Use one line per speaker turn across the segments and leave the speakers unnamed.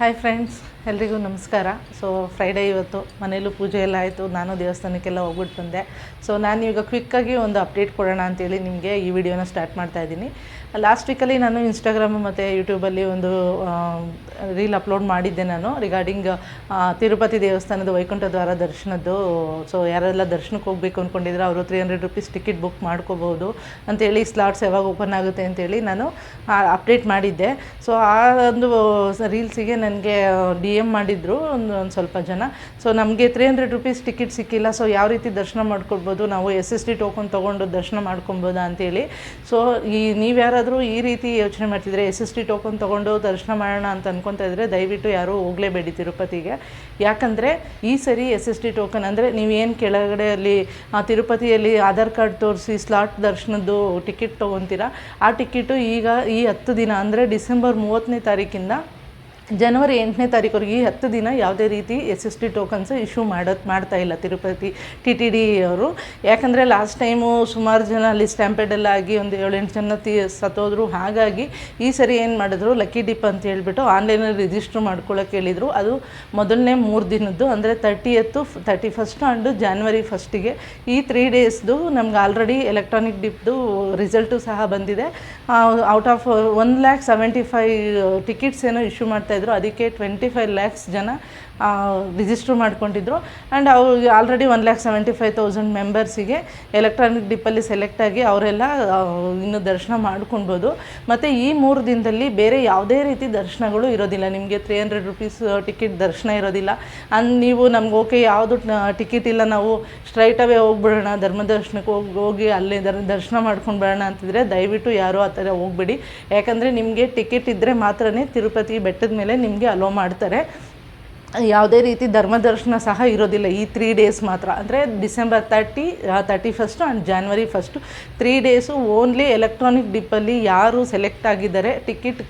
Hi friends ಎಲ್ರಿಗೂ ನಮಸ್ಕಾರ. So Friday ಇವತ್ತು ಮನೇಲೂ ಪೂಜೆ ಎಲ್ಲ ಆಯಿತು. ನಾನು ದೇವಸ್ಥಾನಕ್ಕೆಲ್ಲ ಹೋಗ್ಬಿಟ್ಟು ಬಂದೆ. ಸೊ ನಾನು ಈಗ ಕ್ವಿಕ್ಕಾಗಿ ಒಂದು ಅಪ್ಡೇಟ್ ಕೊಡೋಣ ಅಂತೇಳಿ ನಿಮಗೆ ಈ ವಿಡಿಯೋನ ಸ್ಟಾರ್ಟ್ ಮಾಡ್ತಾ ಇದ್ದೀನಿ. ಲಾಸ್ಟ್ ವೀಕಲ್ಲಿ ನಾನು ಇನ್ಸ್ಟಾಗ್ರಾಮ್ ಮತ್ತು ಯೂಟ್ಯೂಬಲ್ಲಿ ಒಂದು ರೀಲ್ ಅಪ್ಲೋಡ್ ಮಾಡಿದ್ದೆ ನಾನು ರಿಗಾರ್ಡಿಂಗ್ ತಿರುಪತಿ ದೇವಸ್ಥಾನದ ವೈಕುಂಠ ದ್ವಾರ ದರ್ಶನದ್ದು. ಸೊ ಯಾರೆಲ್ಲ ದರ್ಶನಕ್ಕೆ ಹೋಗಬೇಕು ಅಂದ್ಕೊಂಡಿದ್ರೆ ಅವರು three hundred rupees ticket book ಮಾಡ್ಕೋಬೋದು ಅಂತೇಳಿ ಸ್ಲಾಟ್ಸ್ ಯಾವಾಗ ಓಪನ್ ಆಗುತ್ತೆ ಅಂತೇಳಿ ನಾನು ಅಪ್ಡೇಟ್ ಮಾಡಿದ್ದೆ. ಸೊ ಆ ಒಂದು ರೀಲ್ಸಿಗೆ ನನಗೆ ಡಿ ಎಂ ಮಾಡಿದರು ಒಂದು ಒಂದು ಸ್ವಲ್ಪ ಜನ. ಸೊ ನಮಗೆ ತ್ರೀ ಹಂಡ್ರೆಡ್ ರುಪೀಸ್ ಟಿಕೆಟ್ ಸಿಕ್ಕಿಲ್ಲ. ಸೊ ಯಾವ ರೀತಿ ದರ್ಶನ ಮಾಡ್ಕೊಳ್ಬೋದು? ನಾವು ಎಸ್ ಎಸ್ ಟಿ ಟೋಕನ್ ತೊಗೊಂಡು ದರ್ಶನ ಮಾಡ್ಕೊಬೋದಾ ಅಂತೇಳಿ. ಸೊ ಈ ನೀವು ಯಾರಾದರೂ ಈ ರೀತಿ ಯೋಚನೆ ಮಾಡ್ತಿದ್ರೆ ಎಸ್ ಎಸ್ ಟಿ ಟೋಕನ್ ತೊಗೊಂಡು ದರ್ಶನ ಮಾಡೋಣ ಅಂತ ಅನ್ಕೊತಾ ಇದ್ದರೆ ದಯವಿಟ್ಟು ಯಾರೂ ಹೋಗಲೇಬೇಡಿ ತಿರುಪತಿಗೆ. ಯಾಕಂದರೆ ಈ ಸರಿ ಎಸ್ ಎಸ್ ಟಿ ಟೋಕನ್ ಅಂದರೆ ನೀವೇನು ಕೆಳಗಡೆ ಅಲ್ಲಿ ತಿರುಪತಿಯಲ್ಲಿ ಆಧಾರ್ ಕಾರ್ಡ್ ತೋರಿಸಿ ಸ್ಲಾಟ್ ದರ್ಶನದ್ದು ಟಿಕೆಟ್ ತೊಗೊತೀರಾ? ಆ ಟಿಕೆಟು ಈಗ ಈ ಹತ್ತು ದಿನ ಅಂದರೆ ಡಿಸೆಂಬರ್ ಮೂವತ್ತನೇ ತಾರೀಕಿಂದ ಜನವರಿ ಎಂಟನೇ ತಾರೀಕುವರೆಗೆ ಈ ಹತ್ತು ದಿನ ಯಾವುದೇ ರೀತಿ S S T tokens issue ಮಾಡೋದು ಮಾಡ್ತಾ ಇಲ್ಲ ತಿರುಪತಿ ಟಿ ಟಿ ಡಿ ಅವರು. ಯಾಕಂದರೆ ಲಾಸ್ಟ್ ಟೈಮು ಸುಮಾರು ಜನ ಅಲ್ಲಿ ಸ್ಟ್ಯಾಂಪೆಡ್ ಎಲ್ಲ ಆಗಿ ಒಂದು ಏಳೆಂಟು ಜನ ತಿ ಸತ್ತೋದ್ರು. ಹಾಗಾಗಿ ಈ ಸರಿ ಏನು ಮಾಡಿದ್ರು? ಲಕ್ಕಿ ಡಿಪ್ ಅಂತ ಹೇಳ್ಬಿಟ್ಟು ಆನ್ಲೈನಲ್ಲಿ ರಿಜಿಸ್ಟ್ರ್ ಮಾಡ್ಕೊಳ್ಳೋಕೆ ಹೇಳಿದರು. ಅದು ಮೊದಲನೇ ಮೂರು ದಿನದ್ದು. ಅಂದರೆ ತರ್ಟಿ ಎತ್ತು ತರ್ಟಿ ಫಸ್ಟ್ ಆ್ಯಂಡ್ ಜಾನ್ವರಿ ಫಸ್ಟಿಗೆ ಈ ತ್ರೀ ಡೇಸ್ದು ನಮ್ಗೆ ಆಲ್ರೆಡಿ ಎಲೆಕ್ಟ್ರಾನಿಕ್ ಡಿಪ್ದು ರಿಸಲ್ಟು ಸಹ ಬಂದಿದೆ. Out of one lakh seventy five tickets ಏನೋ ಇಶ್ಯೂ ಮಾಡ್ತಾಯಿದ್ರು ಅದಕ್ಕೆ ಟ್ವೆಂಟಿ ಫೈವ್ ಲ್ಯಾಕ್ಸ್ ಜನ ರಿಜಿಸ್ಟ್ರ್ ಮಾಡ್ಕೊಂಡಿದ್ರು. ಆ್ಯಂಡ್ ಅವ್ರು already one lakh seventy five thousand ಮೆಂಬರ್ಸಿಗೆ electronic ಡಿಪ್ಪಲ್ಲಿ ಸೆಲೆಕ್ಟ್ ಆಗಿ ಅವರೆಲ್ಲ ಇನ್ನು ದರ್ಶನ ಮಾಡ್ಕೊಳ್ಬೋದು. ಮತ್ತು ಈ ಮೂರು ದಿನದಲ್ಲಿ ಬೇರೆ ಯಾವುದೇ ರೀತಿ ದರ್ಶನಗಳು ಇರೋದಿಲ್ಲ. ನಿಮಗೆ ತ್ರೀ ಹಂಡ್ರೆಡ್ ರುಪೀಸ್ ಟಿಕೆಟ್ ದರ್ಶನ ಇರೋದಿಲ್ಲ. ಅಂದ್ ನೀವು ನಮ್ಗೆ ಓಕೆ ಯಾವುದು ಟಿಕೆಟ್ ಇಲ್ಲ, ನಾವು ಸ್ಟ್ರೈಟ್ ಅವೇ ಹೋಗ್ಬಿಡೋಣ ಧರ್ಮ ದರ್ಶನಕ್ಕೆ ಹೋಗಿ ಹೋಗಿ ಅಲ್ಲೇ ದರ್, ದರ್ಶನ ಮಾಡ್ಕೊಂಡು ಬರೋಣ ಅಂತಿದ್ರೆ ದಯವಿಟ್ಟು ಯಾರೂ ಆ ಥರ ಹೋಗ್ಬೇಡಿ. ಯಾಕಂದರೆ ನಿಮಗೆ ಟಿಕೆಟ್ ಇದ್ದರೆ ಮಾತ್ರನೇ ತಿರುಪತಿ ಬೆಟ್ಟದ ಮೇಲೆ ನಿಮಗೆ ಅಲೋ ಮಾಡ್ತಾರೆ. ಯಾವುದೇ ರೀತಿ ಧರ್ಮದರ್ಶನ ಸಹ ಇರೋದಿಲ್ಲ, ಈ ತ್ರೀ ಡೇಸ್ ಮಾತ್ರ. ಅಂದರೆ December thirty thirty first and January first three days only electronic ಡಿಪ್ಪಲ್ಲಿ ಯಾರು ಸೆಲೆಕ್ಟ್ ಆಗಿದ್ದಾರೆ ಟಿಕೆಟ್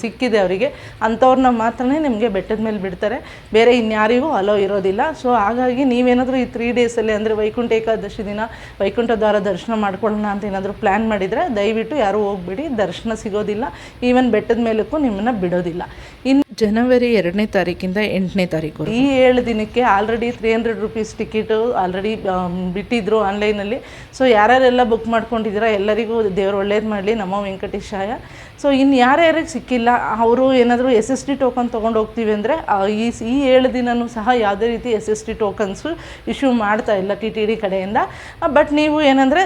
ಸಿಕ್ಕಿದೆ ಅವರಿಗೆ, ಅಂಥವ್ರನ್ನ ಮಾತ್ರನೇ ನಿಮಗೆ ಬೆಟ್ಟದ ಮೇಲೆ ಬಿಡ್ತಾರೆ. ಬೇರೆ ಇನ್ಯಾರಿಗೂ ಅಲೋ ಇರೋದಿಲ್ಲ. ಸೊ ಹಾಗಾಗಿ ನೀವೇನಾದರೂ ಈ ತ್ರೀ ಡೇಸಲ್ಲಿ ಅಂದರೆ ವೈಕುಂಠ ಏಕಾದಶಿ ದಿನ, ವೈಕುಂಠ ದ್ವಾರ ದರ್ಶನ ಮಾಡ್ಕೊಳ್ಳೋಣ ಅಂತ ಏನಾದರೂ ಪ್ಲ್ಯಾನ್ ಮಾಡಿದರೆ ದಯವಿಟ್ಟು ಯಾರೂ ಹೋಗ್ಬಿಡಿ, ದರ್ಶನ ಸಿಗೋದಿಲ್ಲ. ಈವನ್ ಬೆಟ್ಟದ ಮೇಲಕ್ಕೂ ನಿಮ್ಮನ್ನು ಬಿಡೋದಿಲ್ಲ. ಇನ್ನು ಜನವರಿ ಎರಡನೇ ತಾರೀಕಿಂದ ಎಂಟನೇ ತಾರೀಕು ಈ ಏಳು ದಿನಕ್ಕೆ already three hundred rupees ticket already ಬಿಟ್ಟಿದ್ರು ಆನ್ಲೈನಲ್ಲಿ ಸೊ ಯಾರ್ಯಾರೆಲ್ಲ ಬುಕ್ ಮಾಡ್ಕೊಂಡಿದ್ದೀರಾ ಎಲ್ಲರಿಗೂ ದೇವರು ಒಳ್ಳೇದು ಮಾಡಲಿ, ನಮ್ಮ ವೆಂಕಟೇಶಾಯ ಸೊ ಇನ್ನು ಯಾರ್ಯಾರಿಗೆ ಸಿಕ್ಕಿಲ್ಲ, ಅವರು ಏನಾದರೂ ಎಸ್ ಎಸ್ ಟಿ ಟೋಕನ್ ತೊಗೊಂಡು ಹೋಗ್ತೀವಿ ಅಂದರೆ ಈ ಈ ಏಳು ದಿನವೂ ಸಹ ಯಾವುದೇ ರೀತಿ S S T tokens issue ಮಾಡ್ತಾ ಇಲ್ಲ ಟಿ ಟಿ ಡಿ ಕಡೆಯಿಂದ. ಬಟ್ ನೀವು ಏನಂದರೆ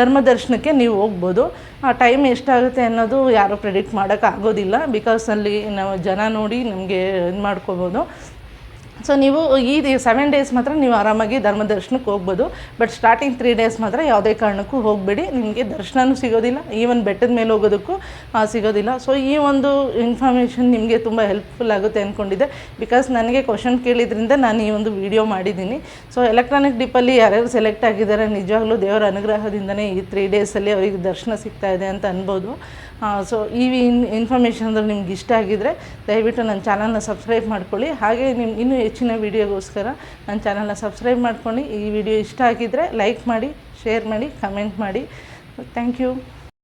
ಧರ್ಮದರ್ಶನಕ್ಕೆ ನೀವು ಹೋಗ್ಬೋದು. ಟೈಮ್ ಎಷ್ಟಾಗುತ್ತೆ ಅನ್ನೋದು ಯಾರೂ ಪ್ರೆಡಿಕ್ಟ್ ಮಾಡೋಕ್ಕಾಗೋದಿಲ್ಲ ಬಿಕಾಸ್ ಅಲ್ಲಿ ನಾವು ಜನ ನೋಡಿ ನಮಗೆ ಇದು ಮಾಡ್ಕೋಬೋದು. ಸೊ ನೀವು ಈ ಸೆವೆನ್ ಡೇಸ್ ಮಾತ್ರ ನೀವು ಆರಾಮಾಗಿ ಧರ್ಮ ದರ್ಶನಕ್ಕೆ ಹೋಗ್ಬೋದು. ಬಟ್ ಸ್ಟಾರ್ಟಿಂಗ್ ತ್ರೀ ಡೇಸ್ ಮಾತ್ರ ಯಾವುದೇ ಕಾರಣಕ್ಕೂ ಹೋಗಬೇಡಿ. ನಿಮಗೆ ದರ್ಶನವೂ ಸಿಗೋದಿಲ್ಲ. ಈವನ್ ಬೆಟ್ಟದ ಮೇಲೆ ಹೋಗೋದಕ್ಕೂ ಸಿಗೋದಿಲ್ಲ. ಸೊ ಈ ಒಂದು ಇನ್ಫಾರ್ಮೇಷನ್ ನಿಮಗೆ ತುಂಬ ಹೆಲ್ಪ್ಫುಲ್ ಆಗುತ್ತೆ ಅಂದ್ಕೊಂಡಿದ್ದೆ ಬಿಕಾಸ್ ನನಗೆ ಕ್ವಶನ್ ಕೇಳಿದ್ರಿಂದ ನಾನು ಈ ಒಂದು ವಿಡಿಯೋ ಮಾಡಿದ್ದೀನಿ. ಸೊ ಎಲೆಕ್ಟ್ರಾನಿಕ್ ಡಿಪ್ಪಲ್ಲಿ ಯಾರ್ಯಾರು ಸೆಲೆಕ್ಟ್ ಆಗಿದ್ದಾರೆ, ನಿಜವಾಗ್ಲೂ ದೇವರ ಅನುಗ್ರಹದಿಂದನೇ ಈ ತ್ರೀ ಡೇಸಲ್ಲಿ ಅವರಿಗೆ ದರ್ಶನ ಸಿಗ್ತಾ ಇದೆ ಅಂತ ಅನ್ಬೋದು. ಸೊ ಈ ಇನ್ ಇನ್ಫಾರ್ಮೇಷನ್ ಅಂದರೆ ನಿಮ್ಗೆ ಇಷ್ಟ ಆಗಿದ್ದರೆ ದಯವಿಟ್ಟು ನನ್ನ ಚಾನಲ್ನ ಸಬ್ಸ್ಕ್ರೈಬ್ ಮಾಡ್ಕೊಳ್ಳಿ. ಹಾಗೆ ನಿಮ್ಮ ಇನ್ನೂ ಹೆಚ್ಚಿನ ವೀಡಿಯೋಗೋಸ್ಕರ ನನ್ನ ಚಾನಲ್ನ ಸಬ್ಸ್ಕ್ರೈಬ್ ಮಾಡ್ಕೊಂಡು ಈ ವಿಡಿಯೋ ಇಷ್ಟ ಆಗಿದ್ದರೆ ಲೈಕ್ ಮಾಡಿ ಶೇರ್ ಮಾಡಿ ಕಮೆಂಟ್ ಮಾಡಿ. Thank you